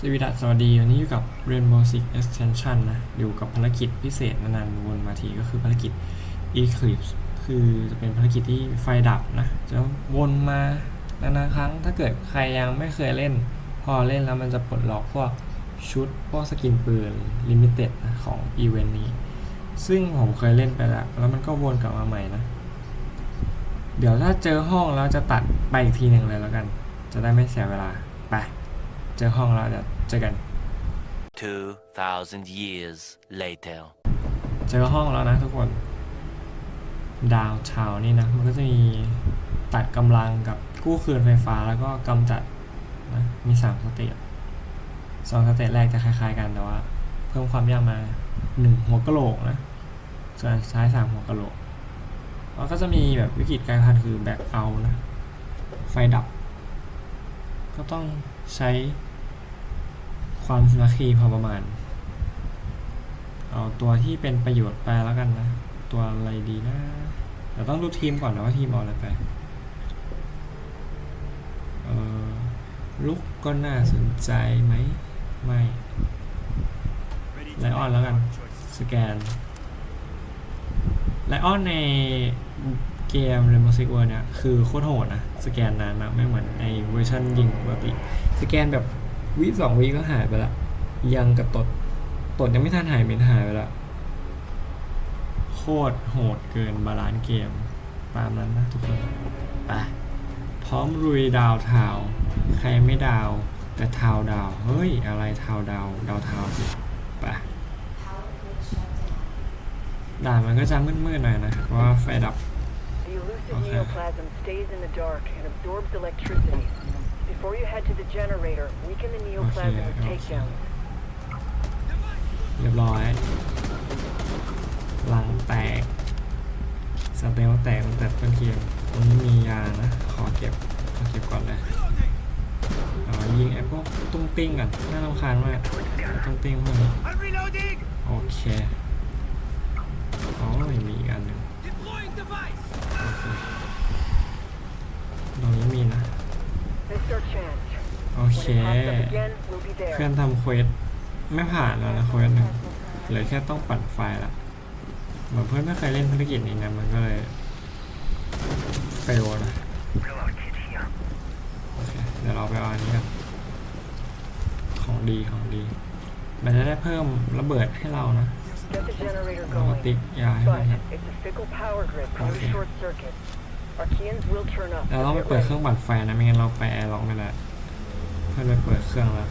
สวีดัสสวัสดี วันนี้อยู่กับ Rainbow Six Extension นะ อยู่กับภารกิจพิเศษนานๆวนมาทีก็คือภารกิจ Eclipse คือจะเป็นภารกิจที่ไฟดับนะ จะวนมานานาครั้ง ถ้าเกิดใครยังไม่เคยเล่น พอเล่นแล้วมันจะปลดล็อกพวกชุด พวกสกินปืนลิมิเต็ดนะของอีเวนต์นี้ ซึ่งผมเคยเล่นไปแล้ว แล้วมันก็วนกลับมาใหม่นะ เดี๋ยวถ้าเจอห้องแล้วจะตัดไปอีกทีหนึ่งเลยแล้วกัน จะได้ไม่เสียเวลา เจอห้องแล้วเดี๋ยวเจอกัน 2,000 years later. เจอห้องแล้วนะทุกคน ดาวเทานี่นะ มันก็จะมีตัดกำลังกับกู้คืนไฟฟ้าแล้วก็กำจัดนะ มีสามสเตจสองสเตจแรกจะคล้ายๆกันแต่ว่า เพิ่มความยากมาหนึ่งหัวกะโหลกนะ ส่วนอันสุดท้ายสามหัวกะโหลกแล้วก็จะมีแบบวิกฤตกลายพันธุ์คือแบ็คเอานะ ไฟดับ ก็ต้องใช้ ความสมัคคีพอประมาณ เอาตัวที่เป็นประโยชน์ไปแล้วกันนะ ตัวอะไรดีนะเดี๋ยวต้องดูทีมก่อนนะว่าทีมเอาอะไรไปเออลุกก็น่าสนใจไหม ไม่ไลออนแล้วกัน สแกนไลออนในเกม Rainbow Six World เนี่ย คือโคตรโหดนะ สแกนนานมากไม่เหมือนไอเวอร์ชันยิงปกติ สแกนแบบ วิสองวิก็หายไปละ ยังกับตด ตดยังไม่ทันหายเหม็นหายไปละ โคตรโหดเกินบาลานซ์เกม ตามนั้นนะทุกคนไปพร้อมรุยดาวเทาใครไม่ดาว แต่เทาดาว เฮ้ย อะไรเทาดาว ดาวเทาสิไปด่านมันก็จะมืดๆหน่อยนะเพราะว่าไฟดับ The elusive neoplasm stays in the dark and absorbs electricity. Before you head to the generator, weaken the neoplasm with okay. takedowns. เรียบร้อยหลังแตกสเตลแตกตั้งแต่ต้นเกมตรงนี้มียานะ ขอเก็บ ขอเก็บก่อนเลยอ๋อยิงไอ้พวกตุ้งติ้งก่อนน่ารำคาญมากไอ้ตุ้งติ้งพวกนี้โอเคอ๋อไม่มีอีกอันหนึ่งโอเคตรงนี้มีนะ Mr. Chance, โอเค เพื่อนทำเควสไม่ผ่านแล้วนะเควสหนึ่งเหลือแค่ต้องปั่นไฟละเหมือนเพื่อนไม่เคยเล่นภารกิจนี้นะมันก็เลยเฟลนะโอเคเดี๋ยวเราไปเอาอันนี้กันของดีของดี มันจะได้เพิ่มระเบิดให้เรานะเราก็ going. ติ๊กยาให้มันนะ it's a fickle power เราต้องไปเปิดเครื่องปั่นไฟนะ ไม่งั้นเราไปแอร์ล็อกไม่ได้เพื่อนไปเปิดเครื่องแล้ว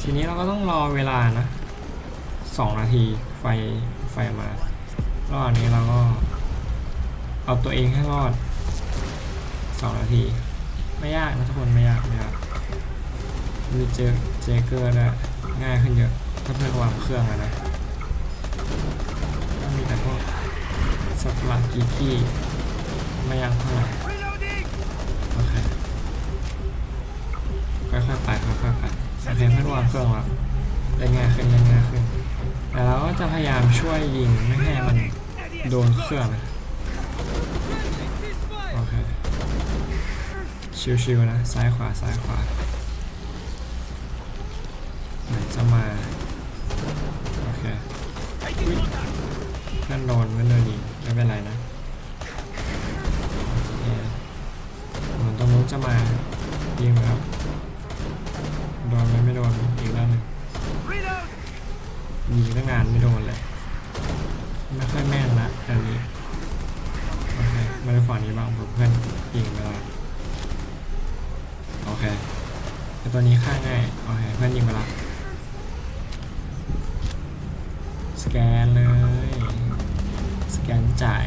ทีนี้เราก็ต้องรอเวลานะสองนาทีไฟไฟมาระหว่างนี้เราก็ เอาตัวเองให้รอดสองนาที ไม่ยากนะทุกคนไม่ยากไม่ยากมีเจอเจเกอร์ด้วง่ายขึ้นเยอะถ้าเพื่อนวางเครื่องนะก็มีแต่พวก สัตว์หลักกีกี้ไม่ยากเท่าไหร่โอเคค่อยๆไปค่อยๆไปโอเคเพื่อนวางเครื่องแล้วเล่นง่ายขึ้นเล่นง่ายขึ้นแต่เราก็จะพยายามช่วยยิงไม่ให้มันโดนเครื่องนะโอเคชิวๆนะซ้ายขวาซ้ายขวาเหนจะมาโอเคเพื่อนโดนเพื่อนโดนยิง ไม่เป็นไรนะเหมือนตรงนู้นจะมายิงครับโดนไหมไม่โดนอีกแล้วหนึ่งยิงตั้งนานไม่โดนเลยไม่ค่อยแม่นละอันนี้โอเคมาดูฝั่งนี้บ้างผมเพื่อนยิงไปแล้วโอเคแต่ตัวนี้ฆ่าง่ายโอเคเพื่อนยิงไปแล้วสแกนเลย สแกนจ่าย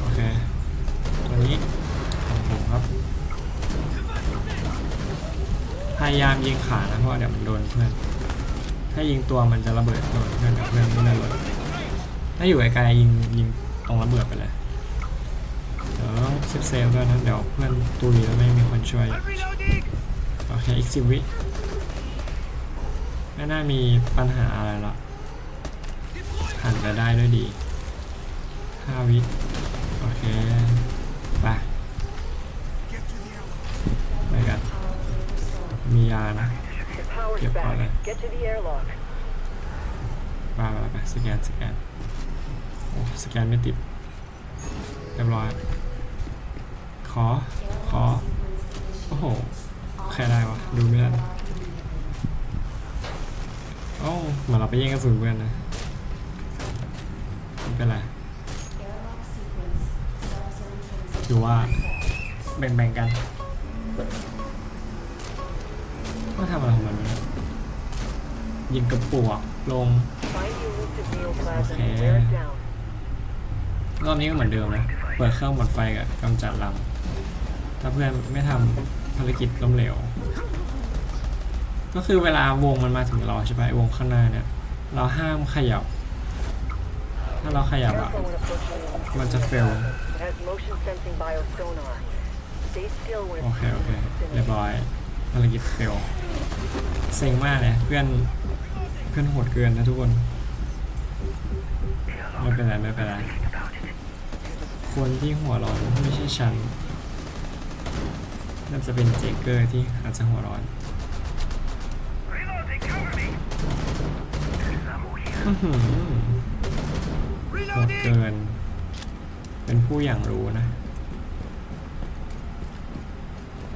โอเค ตัวนี้ของผมครับ พยายามยิงขานะเพราะเดี๋ยวมันโดนเพื่อน ถ้ายิงตัวมันจะระเบิดโดนเพื่อนกับเพื่อนไม่ได้เลยถ้าอยู่ไกลๆยิงยิงตรงระเบิดไปเลยเดี๋ยวต้องเซฟเซฟด้วยนะเดี๋ยวเพื่อนตุยแล้วไม่มีคนช่วยโอเคอีกสิบวิไม่น่ามีปัญหาอะไรละ ผ่านไปได้ด้วยดีห้าวิ โอเค ไปานะ The power's Yep, back. alright. Get to the airlock. ไปไปสแกน สแกน โอ้ สแกนไม่ติด เรียบร้อย ขอ ขอ โอ้โห ใครได้วะ ดูไม่ได้โอ้เหมือนเราไปแย่งกระสุนเพื่อนนะ เป็นไรถือว่าแบ่งๆกันก็ทำอะไรของมันวะเนี่ยยิงกระปวกลง Find the elusive neoplasm Okay. and wear it down. รอบนี้ก็เหมือนเดิมนะ เปิดเครื่องหมดไฟกับกำจัดลำ ถ้าเพื่อนไม่ทำภารกิจล้มเหลว ก็คือเวลาวงมันมาถึงเราใช่ปะไอ้วงข้างหน้าเนี่ย เราห้ามขยับ ถ้าเราขยับอะ มันจะเฟล โอเค โอเค เรียบร้อยภารกิจเฟลเซ็งมากเลยเพื่อน เพื่อนโหดเกินนะทุกคน ไม่เป็นไร ไม่เป็นไร คนที่หัวร้อนไม่ใช่ฉัน น่าจะเป็นเจเกอร์ที่อาจจะหัวร้อนอื้อหือ โหดเกิน เป็นผู้อย่างรู้นะ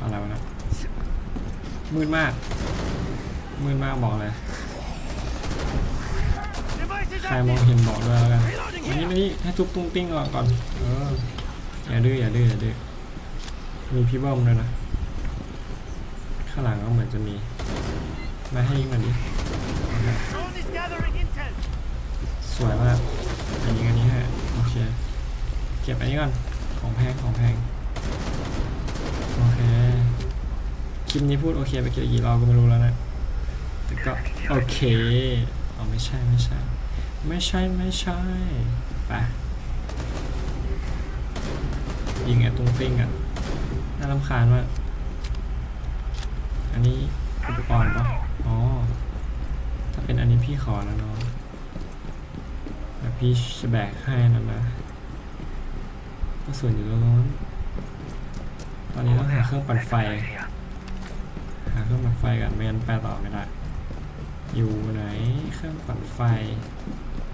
อะไรวะนะมืดมาก มืดมากบอกเลย ใครมองเห็นบอกด้วยแล้วกันวันนี้มานี่ให้ทุบตุ้งติ้งก่อนก่อน เออ อย่าดื้ออย่าดื้ออย่าดื้อ มีพี่เบิ้มด้วยนะ ข้างหลังก็เหมือนจะมี มาให้ยิงมันดิสวยมาก อันนี้อันนี้ฮะโอเคเก็บอันนี้ก่อนของแพงของแพงโอเคคลิปนี้พูดโอเคไปกี่กี่รอบก็ไม่รู้แล้วนะแต่ก็โอเคเอ๋อไม่ใช่ไม่ใช่ ไม่ใช่ไม่ใช่ไปยิงไอ้ตุ้งติ้งกันน่ารำคาญมากอันนี้อุปกรณ์ปะอ๋อ ถ้าเป็นอันนี้พี่ขอนะน้องแต่ พี่จะแบกให้นะนะก็ส่วนอยู่ตรงนู้นตอนนี้ต้องหาเครื่องปั่นไฟ หาเครื่องปั่นไฟกันไม่งั้นไปต่อไม่ได้ อยู่ไหนเครื่องปั่นไฟ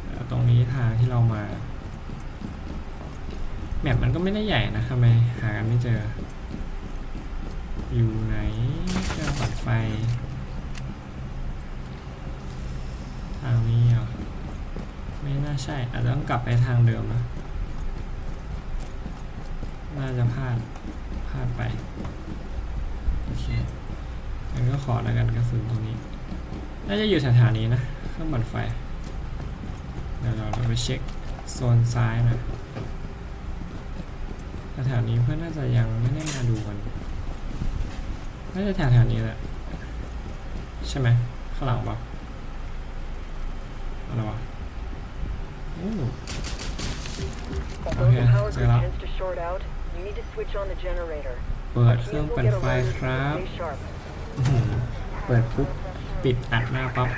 เอ่อตรงนี้ทางที่เรามาแมปมันก็ไม่ได้ใหญ่นะทำไมหากันไม่เจอ อยู่ไหนเครื่องปั่นไฟทางนี้เหรอ ไม่น่าใช่ อาจจะต้องกลับไปทางเดิมนะ น่าจะพลาด พลาดไป โอเคงั้นก็ขอแล้วกันกระสุนตรงนี้ น่าจะอยู่แถวนี้นะเครื่องปั่นไฟ เดี๋ยวเราไปเช็คโซนซ้ายนะแถวนี้เพื่อนน่าจะยังไม่ได้มาดูกัน น่าจะแถวๆนี้แหละ ใช่ไหมข้างหลังปะอะไรวะอู้ Although Okay, the power so grid now- tends to short out, you need to switch on the generator. เปิด Our เครื่อง teams will ปั่น get ไฟ alerted, ค so รับ stay sharp. อื้อหือเปิดปุ๊บ ปิดอัดหน้าปั๊บ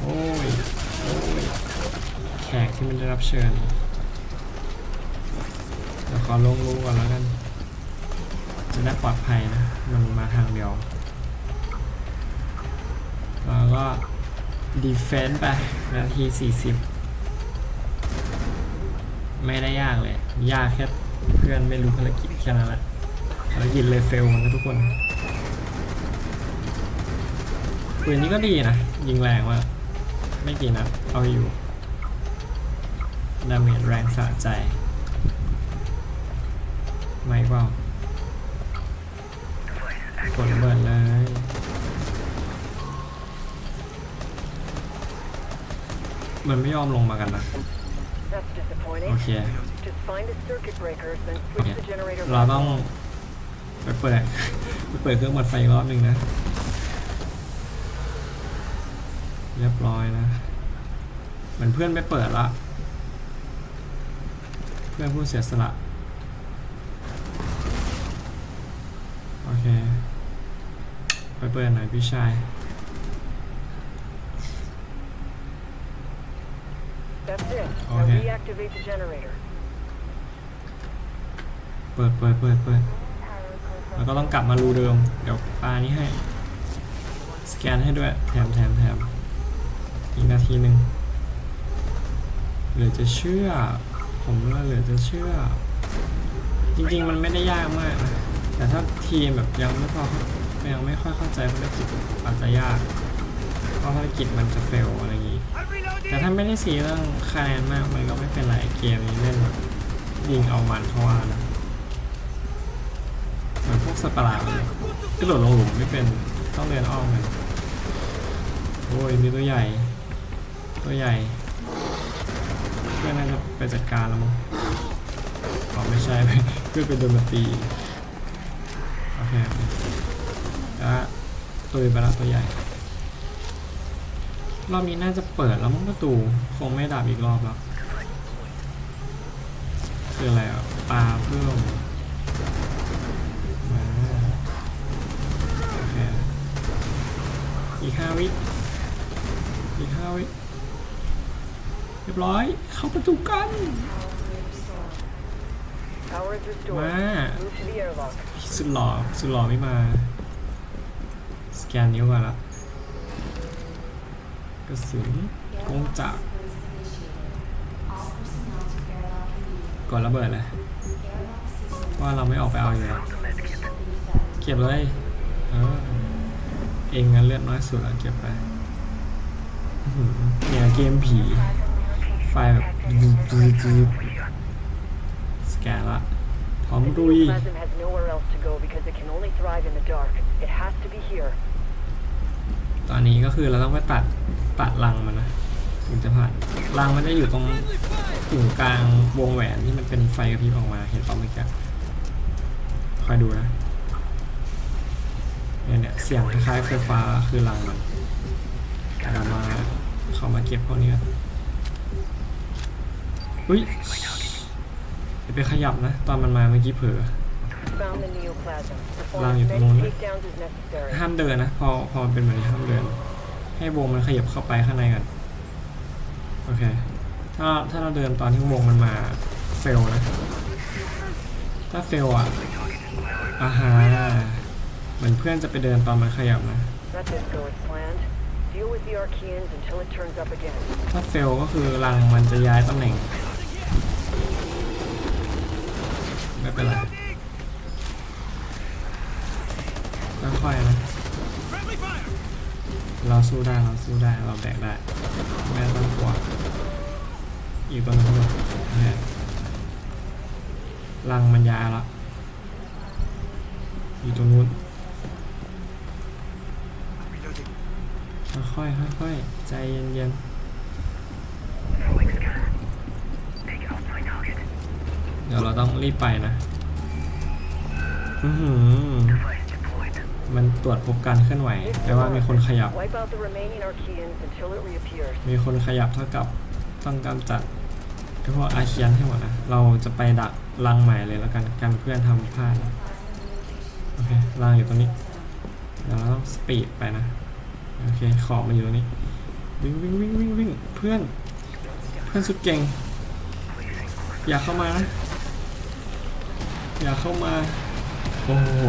โอ้ย โอ้ย แขกที่มันได้รับเชิญเดี๋ยวขอลงรูก่อนแล้วกัน จะได้ปลอดภัยนะ มันมาทางเดียว แล้วก็ดีเฟน s ์ไปนาที40 ไม่ได้ยากเลย ยากแค่เพื่อนไม่รู้ภารกิจแค่นั้นแหละภารกิจเลยเฟลนะทุกคนปืนนี้ก็ดีนะ ยิงแรงว่าไม่กี่นัดเอาอยู่ดาเมจแรงสะใจ ไม่เปล่ากดเบิดเลยมันไม่ยอมลงมากันนะ โอเค Just find the circuit breakers, then switch Okay. the generator เรา back ต้อง on. ไปเปิดไปเปิดเครื่องบัดไฟอีกรอบหนึ่งนะ เรียบร้อยนะเหมือนเพื่อนไปเปิดละ เพื่อนผู้เสียสละ โอเค ไปเปิดหน่อยพี่ชาย That's it. Now Okay. reactivate the generator. เปิดเปิดเปิดเปิดแล้วก็ต้องกลับมารูเดิม เดี๋ยวปานี้ให้ สแกนให้ด้วย แถมแถมแถมอีกนาทีหนึ่งเหลือจะเชื่อ ผมว่าเหลือจะเชื่อ จริงๆมันไม่ได้ยากมากนะแต่ถ้าทีมแบบยังไม่พอยังไม่ค่อยเข้าใจภารกิจอาจจะยาก เพราะภารกิจมันจะเฟลอะไรอย่างนี้ แต่ถ้าไม่ได้สีเรื่องคะแนนมากมันก็ไม่เป็นไรเกมนี้เล่นแบบยิงเอามันเพราะว่านะเหมือนพวกสัตว์ปาดเลยกระโดดลงหลุมไม่เป็นต้องเดินอ้อมกันโอ้ยมีตัวใหญ่ ตัวใหญ่เพื่อนน่าจะไปจัดการแล้วมั้งอ๋อไม่ใช่เพื่อนเป็นโดนมาตีโอเคโอเคแล้วตัวไปแล้วตัวใหญ่ รอบนี้น่าจะเปิดแล้วมั้งประตู คงไม่ดับอีกรอบแล้ว คืออะไรอะปลาเพิ่มมาโอเคอีกห้าวิ อีกห้าวิ เรียบร้อย เข้าประตูกัน Power is restored. Ma. Move to the airlock. สุดหล่อสุดหล่อไม่มา สแกนนิ้วก่อนละ กระสุนกงจักรกดระเบิดเลยว่าเราไม่ออกไปเอาอยู่แล้วเก็บเลยเออเองงั้นเลือดน้อยสุดแล้วเก็บไปอื้อหือเนี่ยเกมผี ไฟแบบดูดูดูสแกนละพร้อม The ดุย neoplasm has nowhere else to go because it can only thrive in the dark. It has to be here. ตอนนี้ก็คือเราต้องไปตัดตัดรังมันนะถึงจะผ่านรังมันจะอยู่ตรงกึ่งกลางวงแหวนที่มันเป็นไฟกระพริบออกมาเห็นตอนเมื่อกี้คอยดูนะเนี่ยเนี่ยเสียงคล้ายๆไฟฟ้าคือรังมันเรามาเขามาเก็บพวกนี้ก่อนอุ้ยไปขยับนะ ตอนมันมาเมื่อกี้เผลอ Found the neoplasm. Perform Lang as yung many tumulong. takedowns as necessary. ห้ามเดินนะ พอพอมันเป็นแบบนี้ห้ามเดิน ให้วงมันขยับเข้าไปข้างในกัน โอเค ถ้าถ้าเราเดินตอนที่วงมันมาเฟลนะ ถ้าเฟลอะอาฮาเหมือนเพื่อนจะไปเดินตอนมันขยับนะ Let this go as planned. Deal with the Archeans until it turns up again. ถ้าเฟลก็คือรังมันจะย้ายตำแหน่ง ไม่เป็นไร ค่อยๆนะเราสู้ได้เราสู้ได้เราแบกได้ไม่ต้องกลัวอีกตัวนึงทั้งหมดเนี่ยรังมันยาละอยู่ตรงนู้นค่อยๆค่อยๆใจเย็นๆเดี๋ยวเราต้องรีบไปนะ อือหือ มันตรวจพบการเคลื่อนไหว This แปลว่ามีคนขยับ Wipe out the remaining Archeans until it reappears. มีคนขยับเท่ากับต้องกำจัดไอ้พวกอาเคียนให้หมดนะ เราจะไปดักรังใหม่เลยแล้วกันกันเพื่อนทำพลาดนะโอเครังอยู่ตรงนี้เดี๋ยวเราต้องสปีดไปนะ โอเค ขอบมันอยู่ตรงนี้ วิ่งวิ่งวิ่งวิ่งวิ่งเพื่อน เพื่อนสุดเก่ง อย่าเข้ามานะ อย่าเข้ามา โอ้โห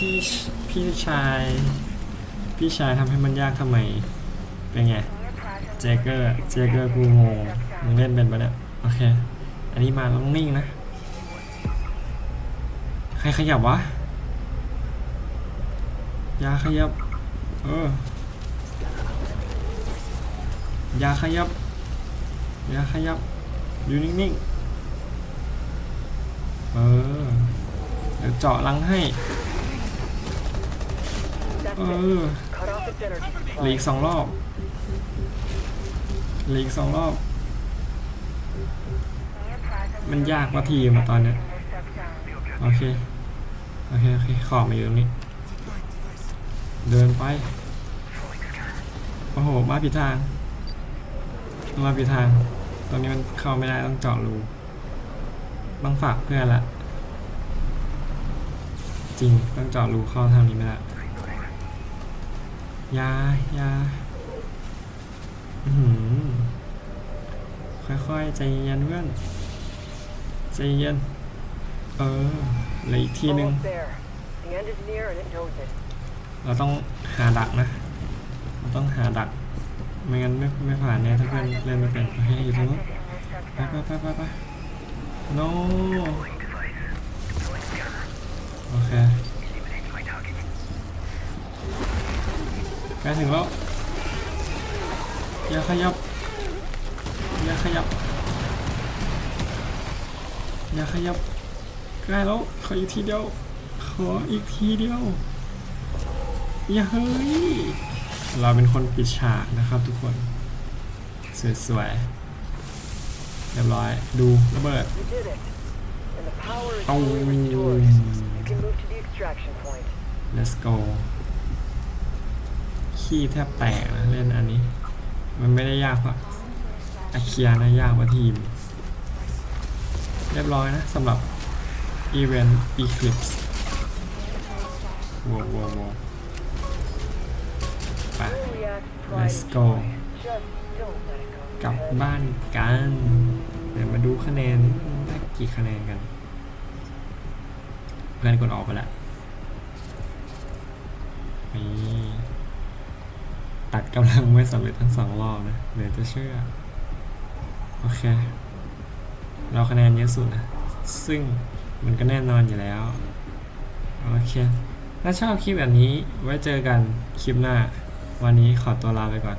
พี่พี่ชาย พี่ชายทำให้มันยากทำไม เป็นไง เจเกอร์ เจเกอร์กูงงมึงเล่นเป็นปะเนี่ย โอเค อันนี้มาต้องนิ่งนะ ใครขยับวะ ยาขยับ เออ ยาขยับ ยาขยับ อยู่นิ่งๆ เออ เดี๋ยวเจาะรังให้ เออหลือ supply. อีกสองรอบเหลืออีกสองรอบ มันยากกว่าทีมอะตอนเนี้ยโอเค โอเค โอเค ขอบมาอยู่ตรงนี้ เดินไป โอ้โห มาผิดทาง มาผิดทางตรงนี้มันเข้าไม่ได้ต้องเจาะรูต้องฝากเพื่อนละ จริง ต้องเจาะรูเข้าทางนี้ไม่ได้ ยาอยาอื้อหือค่อยๆ ใจเย็นเพื่อน ใจเย็น เออเหลยอีกทีนึง Almost there. The end is near and it knows it. เราต้องหาดักนะ เราต้องหาดัก ไม่งั้นไม่ไม่ผ่านแน่ถ้าเพื่อนเล่นไม่เป็นโอเคอยู่ตรงนู้นไปไปไปไปไป no โอเค กล้ถึงแล้วอย่าขยับอย่าขยับอย่าขยับใกล้แล้วขออีกทีเดียว ขออีกทีเดียวอย่าเฮ้ยเราเป็นคนปิดฉากนะครับทุกคนสวยๆเรียบร้อยดูระเบิด You did it. And the ขี้แทบแตกนะเล่นอันนี้ มันไม่ได้ยากเพราะอาเคียนะยากกว่าทีม เรียบร้อยนะสำหรับ Event Eclipse ว้าวว้าวว้าวไป Let's go. กลับบ้านกัน เดี๋ยวมาดูคะแนนได้กี่คะแนนกัน เพื่อนกดออกไปแล้วนี่ ตัดกำลังไม่สำเร็จทั้งสองรอบนะเหลือจะเชื่อ โอเค เราคะแนนเยอะสุดนะ ซึ่งมันก็แน่นอนอยู่แล้ว โอเค ถ้าชอบคลิปแบบนี้ไว้เจอกันคลิปหน้า วันนี้ขอตัวลาไปก่อน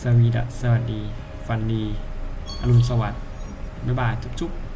สวีดัสสวัสดี ฟันดี อรุณสวัสดิ์บ๊ายบาย จุ๊บๆ